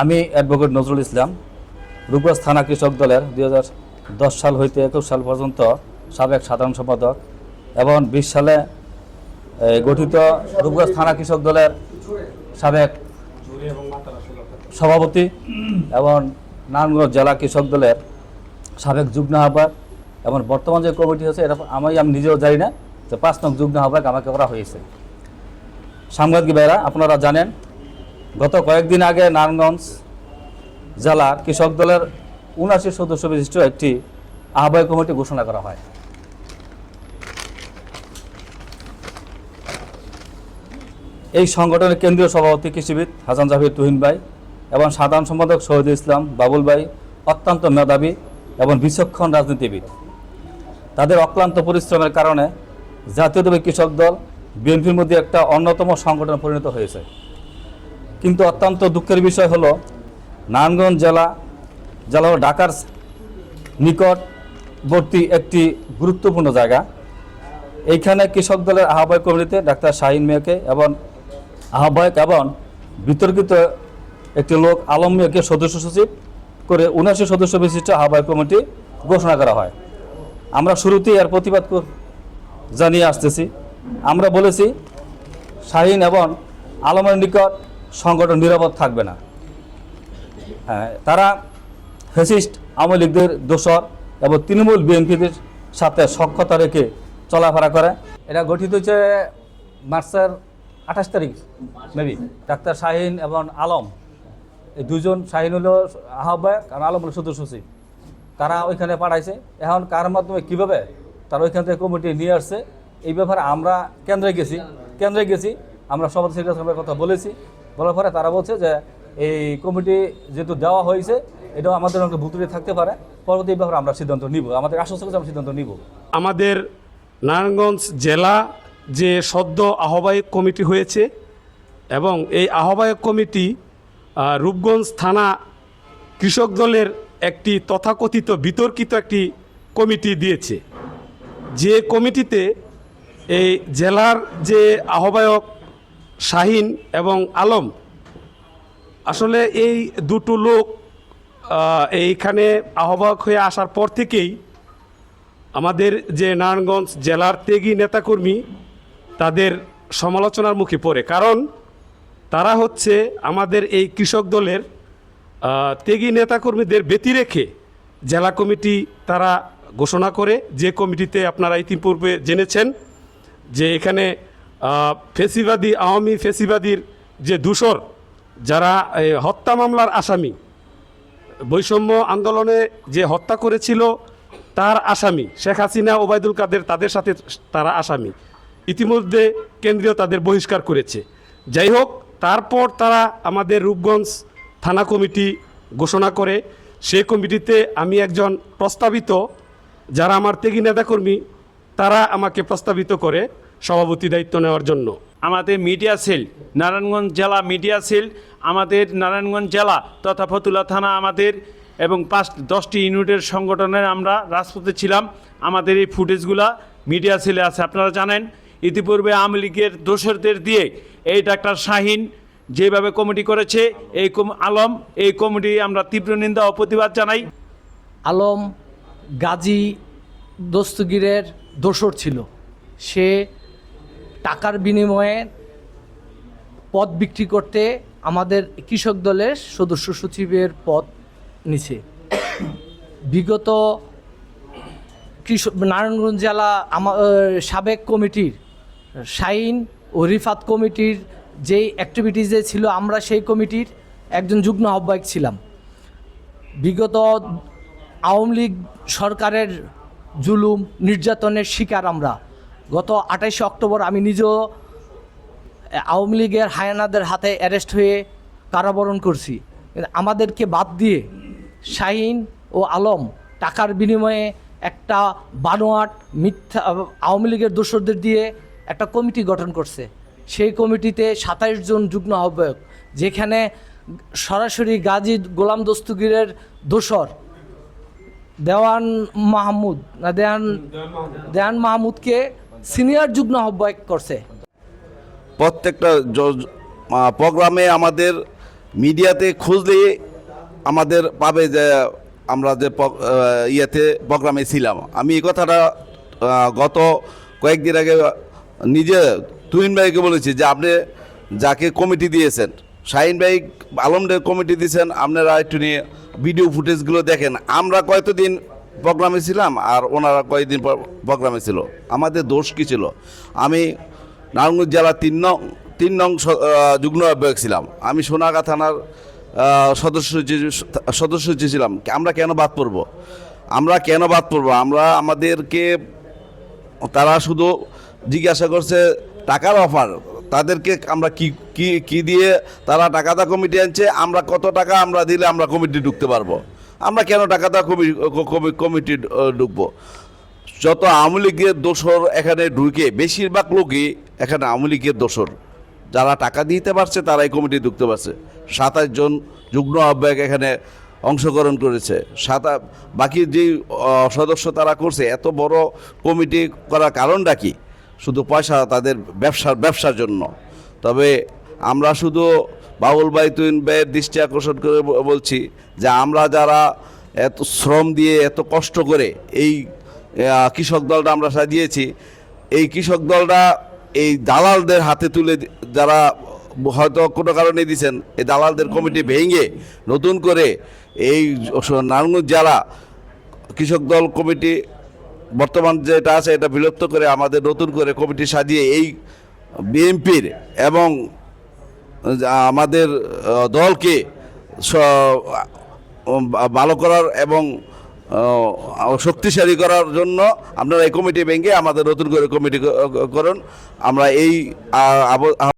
আমি অ্যাডভোকেট নজরুল ইসলাম, রূপগঞ্জ থানা কৃষক দলের দুই সাল হইতে একুশ সাল পর্যন্ত সাবেক সাধারণ সম্পাদক এবং বিশ সালে গঠিত রূপগঞ্জ থানা কৃষক দলের সাবেক সভাপতি এবং নারায়ণগঞ্জ জেলা কৃষক দলের সাবেক যুগ্ম আহ্বায়ক এবং বর্তমান যে কমিটি আছে এটা আমি আমি নিজেও জানি না যে পাঁচ নং যুগ্ম আহ্বায়ক আমাকে করা হয়েছে। সাংবাদিক ভাইরা, আপনারা জানেন গত কয়েকদিন আগে নারায়ণগঞ্জ জেলার কৃষক দলের উনাশি সদস্য বিশিষ্ট একটি আহ্বায়ক কমিটি ঘোষণা করা হয়। এই সংগঠনের কেন্দ্রীয় সভাপতি কৃষিবিদ হাসান জাহির তুহিন ভাই এবং সাধারণ সম্পাদক শহীদ ইসলাম বাবুল ভাই অত্যন্ত মেধাবী এবং বিচক্ষণ রাজনীতিবিদ। তাদের অক্লান্ত পরিশ্রমের কারণে জাতীয়তাবাদী কৃষক দল বিএনপির মধ্যে একটা অন্যতম সংগঠনে পরিণত হয়েছে। কিন্তু অত্যন্ত দুঃখের বিষয় হলো, নারায়ণগঞ্জ জেলা জেলা হলো ঢাকার নিকটবর্তী একটি গুরুত্বপূর্ণ জায়গা। এইখানে কৃষক দলের আহ্বায়ক কমিটিতে ডাক্তার শাহিন মিয়াকে এবং আহ্বায়ক এবং বিতর্কিত একটি লোক আলম মিয়াকে সদস্য সচিব করে উনাশি সদস্য বিশিষ্ট আহ্বায়ক কমিটি ঘোষণা করা হয়। আমরা শুরুতেই এর প্রতিবাদ জানিয়ে আসতেছি। আমরা বলেছি, শাহিন এবং আলমের নিকট সংগঠন নিরাপদ থাকবে না। হ্যাঁ, তারা ফেসিস্ট আওয়ামী লীগদের দোসর এবং তৃণমূল বিএনপিদের সাথে সক্ষতা রেখে চলাফেরা করে। এটা গঠিত হচ্ছে মার্চের আঠাশ তারিখ মেবি। ডাক্তার শাহিন এবং আলম এই দুজন শাহিন হলো আহ্বায়ক আর আলম হলো সদস্য তারা ওইখানে পাঠাইছে। এখন কার মাধ্যমে কীভাবে? তারা ওইখান থেকে কমিটি নিয়ে আসছে। এই ব্যাপারে আমরা কেন্দ্রে গেছি কেন্দ্রে গেছি। আমরা সভাপতি সেক্রেটারি কথা বলেছি। বলার পরে তারা বলছে যে এই কমিটি যেহেতু দেওয়া হয়েছে, এটাও আমাদের একটা ভুতুরে থাকতে পারে। পরবর্তী ব্যাপারে আমরা সিদ্ধান্ত নিব। আমাদের আশ্বস্ত করছে আমরা সিদ্ধান্ত নিব। আমাদের নারায়ণগঞ্জ জেলা যে সদ্য আহ্বায়ক কমিটি হয়েছে এবং এই আহ্বায়ক কমিটি রূপগঞ্জ থানা কৃষক দলের একটি তথাকথিত বিতর্কিত একটি কমিটি দিয়েছে। যে কমিটিতে এই জেলার যে আহ্বায়ক শাহিন এবং আলম। আসলে এই দুটো লোক এইখানে আহ্বায়ক হয়ে আসার পর থেকেই আমাদের যে নারায়ণগঞ্জ জেলার ত্যাগী নেতাকর্মী, তাদের সমালোচনার মুখে পড়ে। কারণ তারা হচ্ছে আমাদের এই কৃষক দলের ত্যাগী নেতাকর্মীদের ব্যতি রেখে জেলা কমিটি তারা ঘোষণা করে। যে কমিটিতে আপনারা ইতিপূর্বে জেনেছেন যে এখানে ফেসিবাদী, আওয়ামী ফেসিবাদীর যে দূষর, যারা হত্যা মামলার আসামি, বৈষম্য আন্দোলনে যে হত্যা করেছিল, তার আসামি, শেখ হাসিনা, ওবায়দুল কাদের, তাদের সাথে তারা আসামি। ইতিমধ্যে কেন্দ্রীয় তাদের বহিষ্কার করেছে। যাই হোক, তারপর তারা আমাদের রূপগঞ্জ থানা কমিটি ঘোষণা করে সেই কমিটিতে আমি একজন প্রস্তাবিত, যারা আমার ত্যাগী নেতাকর্মী, তারা আমাকে প্রস্তাবিত করে। সভাপতি দায়িত্ব নেওয়ার জন্য। আমাদের মিডিয়া সেল নারায়ণগঞ্জ জেলা মিডিয়া সেল আমাদের নারায়ণগঞ্জ জেলা তথা ফতুল্লা থানা আমাদের এবং পাঁচ দশটি ইউনিটের সংগঠনের আমরা রাজপথে ছিলাম। আমাদের এই ফুটেজগুলা মিডিয়া সেলে আছে আপনারা জানেন। ইতিপূর্বে আওয়ামী লীগের দোসরদের দিয়ে এই ডাক্তার শাহিন যেভাবে কমিটি করেছে এই কম- আলম এই কমিটি আমরা তীব্র নিন্দা ও প্রতিবাদ জানাই। আলম গাজী দস্তগীরের দোসর ছিল। সে টাকার বিনিময়ে পদ বিক্রি করতে আমাদের কৃষক দলের সদস্য সচিবের পদ নিছে। বিগত কৃষক নারায়ণগঞ্জ জেলা আমার সাবেক কমিটির শাইন ও রিফাত কমিটির যেই অ্যাক্টিভিটিসে ছিল, আমরা সেই কমিটির একজন যুগ্ম আহ্বায়ক ছিলাম। বিগত আওয়ামী লীগ সরকারের জুলুম, নির্যাতনের শিকার আমরা। গত আঠাইশে অক্টোবর আমি নিজেও আওয়ামী লীগের হায়ানাদের হাতে অ্যারেস্ট হয়ে কারাবরণ করছি। আমাদেরকে বাদ দিয়ে শাহিন ও আলম টাকার বিনিময়ে একটা বানোয়াট মিথ্যা, আওয়ামী লীগের দোসরদের দিয়ে একটা কমিটি গঠন করছে। সেই কমিটিতে সাতাইশ জন যুগ্ম আহ্বায়ক, যেখানে সরাসরি গাজী গোলাম দস্তগীরের দোসর দেওয়ান মাহমুদ দেওয়ান দেওয়ান মাহমুদকে সিনিয়র যুগ্ম আহ্বায়ক করছে। প্রত্যেকটা প্রোগ্রামে আমাদের মিডিয়াতে খুঁজলে আমাদের পাবে যে আমরা যে ইয়েতে প্রোগ্রামে ছিলাম। আমি এই কথাটা গত কয়েকদিন আগে নিজে তুহিন ভাইকে বলেছি যে আপনি যাকে কমিটি দিয়েছেন, শাহিন ভাই আলমদের কমিটি দিয়েছেন, আপনারা একটু নিয়ে ভিডিও ফুটেজগুলো দেখেন। আমরা কয়তদিন প্রোগ্রামে ছিলাম আর ওনারা কয়েকদিন পর প্রোগ্রামে ছিল। আমাদের দোষ কী ছিল? আমি নারায়ণগঞ্জ জেলা তিন নং তিন নং যুগ্ম আহ্বায়ক ছিলাম। আমি সোনাগা থানার সদস্য সদস্য ছিলাম, আমরা কেন বাদ পড়ব? আমরা কেন বাদ পড়ব? আমরা আমাদেরকে, তারা শুধু জিজ্ঞাসা করছে, টাকার অফার, তাদেরকে আমরা কি কি কি দিয়ে তারা টাকাদা কমিটি আনছে? আমরা কত টাকা আমরা দিলে আমরা কমিটি ঢুকতে পারব? আমরা কেন কমি কমি- কমিটি ঢুকবো? যত আওয়ামী লীগের দোসর এখানে ঢুকে, বেশিরভাগ লোকই এখানে আওয়ামী লীগের দোসর যারা টাকা দিতে পারছে, তারাই কমিটি ঢুকতে পারছে। সাতাশ জন যুগ্ম আহ্বায়ক এখানে অংশগ্রহণ করেছে। সাতা, বাকি যে সদস্য তারা করছে, এত বড় কমিটি করার কারণটা কি? শুধু পয়সা, তাদের ব্যবসার ব্যবসার জন্য। তবে আমরা শুধু বাবুল ভাই তুইন ভাইয়ের দৃষ্টি আকর্ষণ করে বলছি যে আমরা যারা এত শ্রম দিয়ে এত কষ্ট করে এই কৃষক দলটা আমরা সাজিয়েছি, এই কৃষক দলটা এই দালালদের হাতে তুলে যারা হয়তো কোনো কারণে দিয়েছেন এই দালালদের কমিটি ভেঙে নতুন করে এই নারায়ণগঞ্জ জেলা কৃষক দল কমিটি বর্তমান যেটা আছে এটা বিলুপ্ত করে আমাদের নতুন করে কমিটি সাজিয়ে এই বিএনপির এবং আমাদের দলকে ভালো করার এবং শক্তিশালী করার জন্য আপনারা এই কমিটি ভেঙে আমাদের নতুন করে কমিটি করুন। আমরা এই